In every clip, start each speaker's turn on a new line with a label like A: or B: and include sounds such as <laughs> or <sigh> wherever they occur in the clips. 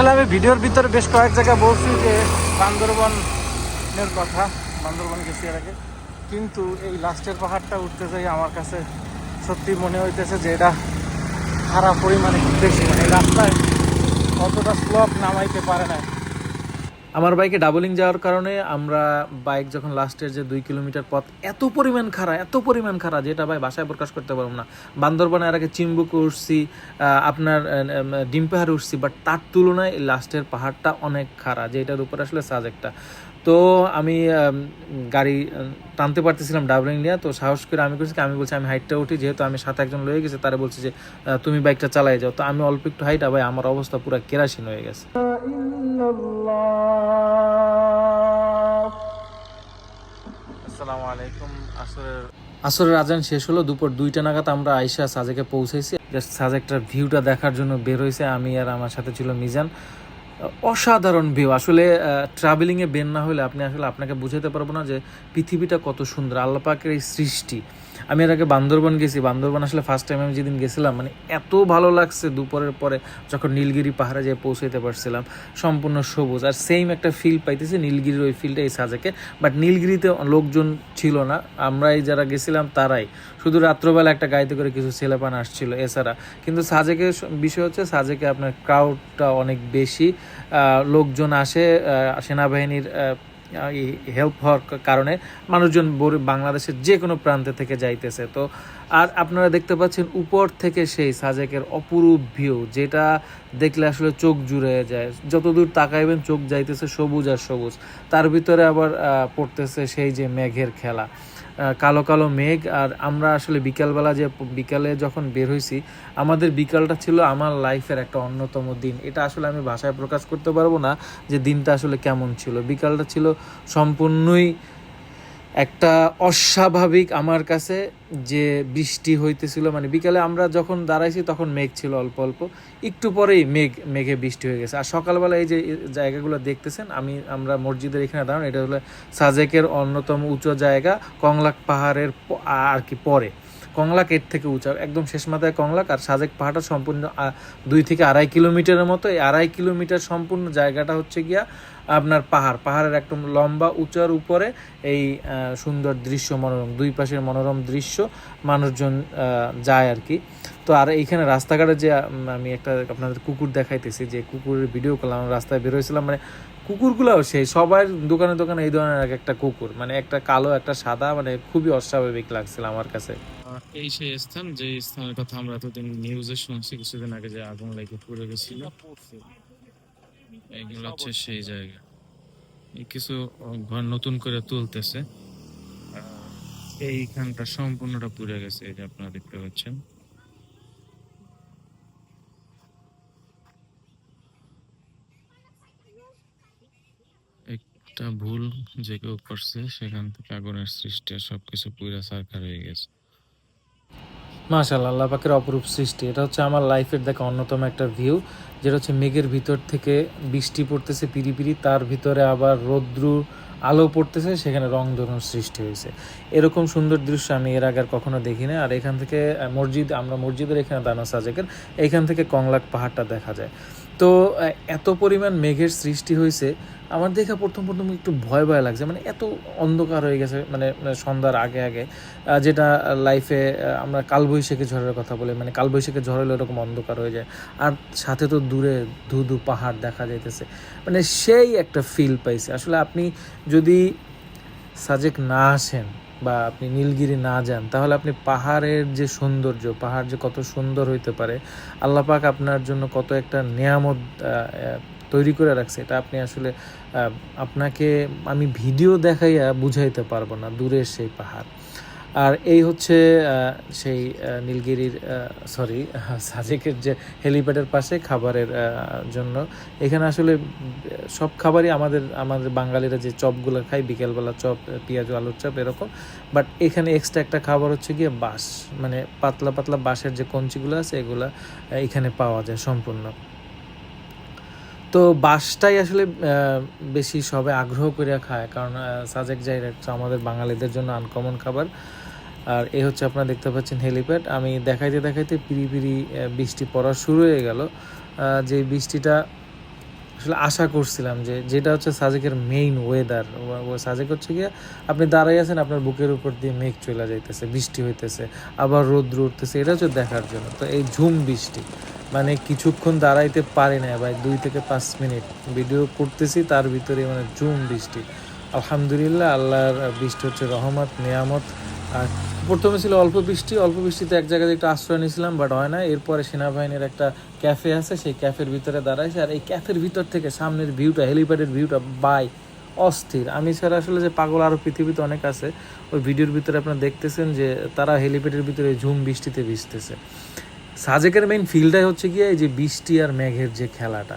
A: আসলে আমি ভিডিওর ভিতরে বেশ কয়েক জায়গায় বলছি যে বান্দরবনের কথা, বান্দরবন গেছি এর আগে। কিন্তু এই লাস্টের পাহাড়টা উঠতে যাই আমার কাছে সত্যি মনে হইতেছে যে এটা খারাপ পরিমাণে বেশি মানে রাস্তায় অতটা স্লপ নামাইতে পারে না আমার বাইকে ডাবলিং যাওয়ার কারণে আমরা বাইক যখন লাস্টের যে দুই কিলোমিটার পথ এত পরিমাণ খারাপ এত পরিমাণ খারাপ যেটা ভাই বাসায় প্রকাশ করতে পারব না। বান্দরবানে আর আগে চিম্বুকে উঠছি আপনার ডিম পাহাড়ে উঠছি বাট তার তুলনায় লাস্টের পাহাড়টা অনেক খারাপ যেটার উপরে আসলে সাজেকটা তো আমি গাড়ি টানতে পারতেছিলাম ডাবলিং নিয়ে, তো সাহস করে আমি করছি আমি বলছি আমি হাইটটা উঠি, যেহেতু আমি সাথে একজন লয়ে গেছে, তারা বলছি যে তুমি বাইকটা চালাই যাও। তো আমি অল্প একটু হাইট ভাই আমার অবস্থা পুরো কেরাসিন হয়ে গেছে। আসসালামু আলাইকুম। আসরের আসরের আজান শেষ হলো দুপুর দুইটা নাগাদ আমরা আইসা সাজেকে পৌঁছেছি। জাস্ট সাজেকটার ভিউটা দেখার জন্য বের হয়েছে আমি আর আমার সাথে ছিল মিজান। অসাধারণ ভিউ আসলে ট্রাভেলিংয়ে বের না হলে আপনি আসলে আপনাকে বুঝাতে পারব না যে পৃথিবীটা কত সুন্দর আল্লাপাকের এই সৃষ্টি। আমি এর আগে বান্দরবন গেছি। বান্দরবন আসলে ফার্স্ট টাইম আমি যেদিন গেছিলাম মানে এত ভালো লাগছে দুপুরের পরে যখন নীলগিরি পাহাড়ে যেয়ে পৌঁছাইতে পারছিলাম, সম্পূর্ণ সবুজ। আর সেম একটা ফিল পাইতেছি নীলগিরির ওই ফিলটা এই সাজেকে। বাট নীলগিরিতে লোকজন ছিল না। আমরাই যারা গেছিলাম, তারাই। শুধু রাত্রবেলা একটা গাড়িতে করে কিছু ছেলেপান আসছিল, এছাড়া। কিন্তু সাজেকে বিষয় হচ্ছে সাজেকে আপনার ক্রাউডটা অনেক বেশি। লোকজন আসে সেনাবাহিনীর হেল্প হওয়ার কারণে মানুষজন বাংলাদেশের যে কোনো প্রান্তে থেকে যাইতেছে। তো আর আপনারা দেখতে পাচ্ছেন উপর থেকে সেই সাজেকের অপরূপ ভিউ যেটা দেখলে আসলে চোখ জুড়ে যায়। যতদূর তাকাইবেন চোখ যাইতেছে সবুজ আর সবুজ। তার ভিতরে আবার পড়তেছে সেই যে মেঘের খেলা। কালো কালো মেঘ, আর আমরা আসলে বিকালবেলা যে বিকালে যখন বের হয়েছি আমাদের বিকালটা ছিল আমার লাইফের একটা অন্যতম দিন। এটা আসলে আমি ভাষায় প্রকাশ করতে পারব না যে দিনটা আসলে কেমন ছিল। বিকালটা ছিল সম্পূর্ণই একটা অস্বাভাবিক আমার কাছে যে বৃষ্টি হইতেছিল মানে বিকালে আমরা যখন দাঁড়াইছি তখন মেঘ ছিল অল্প অল্প, একটু পরেই মেঘ, মেঘে বৃষ্টি হয়ে গেছে। আর সকালবেলা এই যে জায়গাগুলো দেখতেছেন, আমি, আমরা মসজিদের এখানে দাঁড়ান, এটা হলো সাজেকের অন্যতম উঁচু জায়গা, কংলাক পাহাড়ের আর কি পরে। কংলাক এর থেকে উঁচা, একদম শেষ মাথায় কংলাক আর সাজেক পাহাড়টা সম্পূর্ণ দুই থেকে আড়াই কিলোমিটারের মতো। এই আড়াই কিলোমিটার সম্পূর্ণ জায়গাটা হচ্ছে গিয়া আপনার পাহাড়। পাহাড়ের একদম লম্বা, উঁচার উপরে এই সুন্দর দৃশ্য, মনোরম, দুই পাশের মনোরম দৃশ্য মানুষজন যায় আর কি। তো আর এইখানে রাস্তাঘাটে যে আমি একটা আপনাদের কুকুর দেখাইতেছি, যে কুকুরের ভিডিও করলাম রাস্তায় বেরোয়েছিলাম মানে কুকুরগুলোও সেই, সবার দোকানে দোকানে এই ধরনের এক একটা কুকুর মানে একটা কালো, একটা সাদা মানে খুবই অস্বাভাবিক লাগছিল আমার কাছে।
B: এই সেই স্থান, যে স্থানের কথা আমরা এতদিন নিউজে শুনছি, কিছুদিন আগে যে আগুন লেগে পুড়ে গেছিল এগুলো হচ্ছে সেই জায়গা। এই কিছু ঘর নতুন করে তুলতেছে এইখানটা সম্পূর্ণটা পুড়ে গেছে, এই যে আপনারা দেখতে পাচ্ছেন। একটা ভুল যে কেউ করছে, সেখান থেকে আগুনের সৃষ্টি সবকিছু পুরা সারকার হয়ে গেছে।
A: মাশাল্লাহ আল্লাহ পাকের অপরূপ সৃষ্টি। এটা হচ্ছে আমার লাইফের দেখা অন্যতম একটা ভিউ যেটা হচ্ছে মেঘের ভিতর থেকে বৃষ্টি পড়তেছে, পিরি তার ভিতরে আবার রৌদ্রু আলো পড়তেছে, সেখানে রং ধরুন সৃষ্টি হয়েছে। এরকম সুন্দর দৃশ্য আমি এর আগে আর কখনো দেখি না আর এখান থেকে মসজিদ, আমরা মসজিদের এখানে দানা সাজেকের এইখান থেকে কংলাক পাহাড়টা দেখা যায়। তো এত পরিমাণ মেঘের সৃষ্টি হয়েছে আমার দেখা প্রথম প্রথম একটু ভয় ভয় লাগছে। মানে এত অন্ধকার হয়ে গেছে মানে মানে সন্ধ্যার আগে আগে যেটা লাইফে আমরা কালবৈশাখী ঝড়ের কথা বলি মানে কালবৈশাখী ঝড় হলে ওরকম অন্ধকার হয়ে যায়। আর সাথে তো দূরে ধু ধু পাহাড় দেখা যাইতেছে। মানে সেই একটা ফিল পাইছে। আসলে আপনি যদি সাজেক না আসেন বা আপনি নীলগিরি না যান, তাহলে আপনি পাহাড়ের যে সৌন্দর্য, পাহাড় যে কত সুন্দর হইতে পারে আল্লাপাক আপনার জন্য কত একটা নিয়ামত তৈরি করে রাখছে। এটা আপনি আসলে আপনাকে আমি ভিডিও দেখাইয়া বুঝাইতে পারব না দূরের সেই পাহাড়। আর এই হচ্ছে সেই নীলগিরির সরি <laughs> সাজেকের যে হেলিপ্যাডের পাশে খাবারের জন্য। এখানে আসলে সব খাবারই আমাদের আমাদের বাঙালিরা যে চপগুলো খায়, বিকেলবেলা চপ, পেঁয়াজ, আলুর চপ, এরকম। বাট এখানে এক্সট্রা একটা খাবার হচ্ছে গিয়ে বাঁশ। মানে পাতলা পাতলা বাঁশের যে কঞ্চিগুলো আছে, এগুলা এখানে পাওয়া যায় সম্পূর্ণ। তো বাঁশটাই আসলে বেশি সবে আগ্রহ করে খায়। কারণ সাজেক একটা আমাদের বাঙালিদের জন্য আনকমন খাবার। আর এ হচ্ছে আপনারা দেখতে পাচ্ছেন হেলিপ্যাড। আমি দেখাইতে দেখাইতে আহ, বৃষ্টি পড়া শুরু হয়ে গেল। যে বৃষ্টিটা আসলে আশা করছিলাম যে যেটা হচ্ছে সাজেকের মেইন ওয়েদার সাজেক হচ্ছে গিয়ে আপনি দাঁড়াই আছেন আপনার বুকের উপর দিয়ে মেঘ চলে যাইতেছে বৃষ্টি হইতেছে আবার রোদ্র উঠতেছে এটা হচ্ছে দেখার জন্য। তো এই ঝুম বৃষ্টি মানে কিছুক্ষণ দাঁড়াইতে পারি না ভাই দুই থেকে পাঁচ মিনিট ভিডিও করতেছি তার ভিতরে মানে ঝুম বৃষ্টি। আলহামদুলিল্লাহ আল্লাহর বৃষ্টি হচ্ছে রহমত নিয়ামত আর প্রথমে ছিল অল্প বৃষ্টি, অল্প বৃষ্টিতে এক জায়গায় একটু আশ্রয় নিয়েছিলাম বাট হয় না। এরপরে সেনাবাহিনীর একটা ক্যাফে আছে, সেই ক্যাফের ভিতরে দাঁড়াইছে, আর এই ক্যাফের ভিতর থেকে সামনের ভিউটা হেলিপ্যাডের ভিউটা বাই অস্থির। আমি ছাড়া আসলে যে পাগল আরও পৃথিবীতে অনেক আছে, ওই ভিডিওর ভিতরে আপনারা দেখতেছেন যে তারা হেলিপ্যাডের ভিতরে ঝুম বৃষ্টিতে ভিজতেছে। সাজেকের মেইন ফিল্ডটাই হচ্ছে গিয়ে এই যে বৃষ্টি আর মেঘের যে খেলাটা।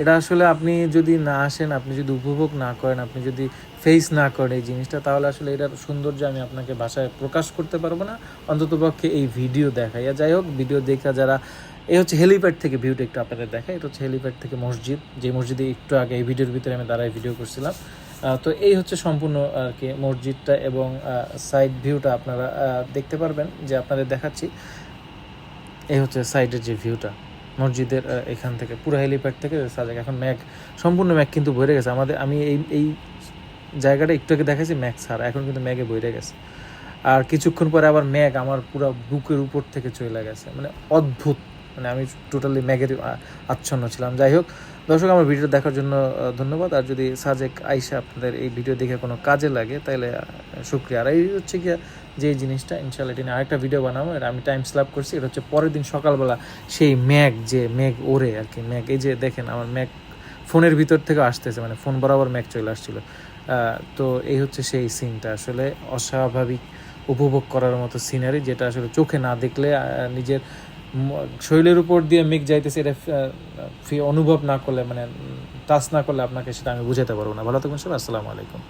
A: এটা আসলে আপনি যদি না আসেন, আপনি যদি উপভোগ না করেন, আপনি যদি ফেস না করেন এই জিনিসটা, তাহলে আসলে এটার সৌন্দর্য আমি আপনাকে ভাষায় প্রকাশ করতে পারব না। অন্ততপক্ষে এই ভিডিও দেখাইয়া যাই হোক ভিডিও দেখা যারা, এই হচ্ছে হেলিপ্যাড থেকে ভিউটা একটু আপনাদের দেখায় এটা হচ্ছে হেলিপ্যাড থেকে মসজিদ। যে মসজিদে একটু আগে এই ভিডিওর ভিতরে আমি দাঁড়ায় ভিডিও করছিলাম। তো এই হচ্ছে সম্পূর্ণ, আর কি, মসজিদটা এবং সাইড ভিউটা আপনারা দেখতে পারবেন। যে আপনাদের দেখাচ্ছি। এই হচ্ছে সাইডের যে ভিউটা মসজিদের এখান থেকে, পুরো হেলিপ্যাড থেকে সাজেক। এখন ম্যাক, সম্পূর্ণ ম্যাক কিন্তু ভরে গেছে। আমাদের, আমি এই এই জায়গাটা একটু আগে দেখাচ্ছি ম্যাক ছাড়া, এখন কিন্তু ম্যাগে ভরে গেছে। আর কিছুক্ষণ পরে আবার ম্যাগ আমার পুরো বুকের উপর থেকে চলে গেছে। মানে অদ্ভুত। মানে আমি টোটালি ম্যাগের আচ্ছন্ন ছিলাম। যাই হোক, দর্শক, আমার ভিডিও দেখার জন্য ধন্যবাদ। আর যদি সাজেক আইসা আপনাদের এই ভিডিও দেখে কোনো কাজে লাগে তাহলে শুক্রিয়া। আর এই হচ্ছে কি যে জিনিসটা ইনশাল্লাহ এটা নিয়ে আরেকটা ভিডিও বানাবো। এটা আমি টাইম স্ল্যাপ করছি। এটা হচ্ছে পরের দিন সকালবেলা সেই ম্যাগ, যে ম্যাগ ওরে আর কি, ম্যাগ। এই যে দেখেন, আমার ম্যাগ ফোনের ভিতর থেকে আসতেছে মানে ফোন বরাবর ম্যাগ চলে আসছিল। তো এই হচ্ছে সেই সিনটা আসলে অস্বাভাবিক উপভোগ করার মতো সিনারি যেটা আসলে চোখে না দেখলে নিজের শরীরের উপর দিয়ে মেঘ যাইতেছে, এটা অনুভব না করলে মানে টাচ না করলে আপনাকে সেটা আমি বুঝাতে পারব না। ভালো থাকবেন সবাই, আসসালামু আলাইকুম।